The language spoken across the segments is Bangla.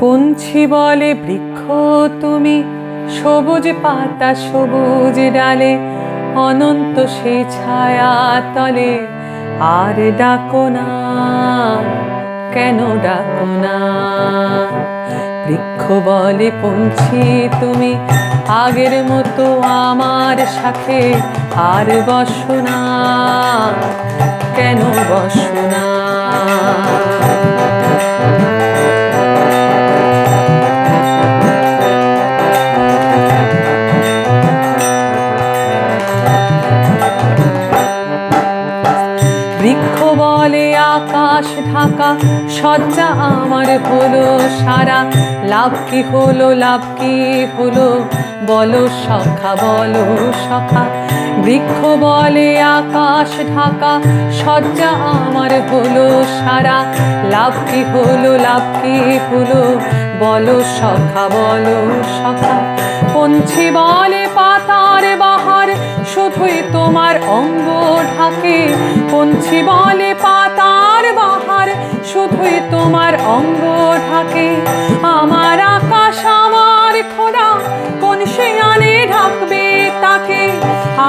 পঞ্ছি বলে বৃক্ষ তুমি, সবুজ পাতা সবুজ ডালে, অনন্ত সে ছায়া তলে। আর ডাকো না, কেন ডাকো না? বৃক্ষ বলে পঞ্ছি তুমি, আগের মতো আমার সাথে আর বসো না। কেন বসো না? বলে আকাশ ঢাকা সজ্জা আমার হলো সারা। লাভ কি হলো, লাভ কি হলো? বলো সখা বলো সখা। বৃক্ষ বলে আকাশ ঢাকা সজ্জা আমার হলো সারা। লাভ কি হলো, লাভ কি হলো? বলো সখা বলো সখা। পঞ্ছি বলে শুধুই তোমার অঙ্গ ঢাকে পঞ্ছি বলে পাতার বাহার, শুধুই তোমার অঙ্গ ঢাকে। আমার আকাশ আমার খোদা, কোন আনে ঢাকবে তাকে?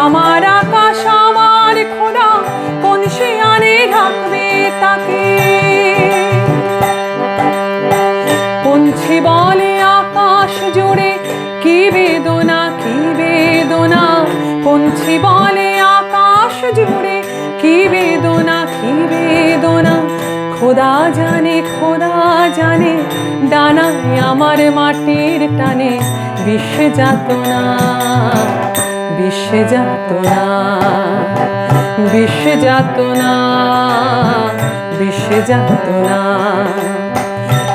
আমার আকাশ আমার খোদা, কোন আনে ঢাকবে তাকে? বলে আকাশ জুড়ে কি বেদনা কি বেদনা? খোদা জানে খোদা জানে, ডানায় আমার মাটির টানে বিশ্বে যাতনা বিশ্বে যাতনা বিশ্বে যাতনা বিশ্বে যাতনা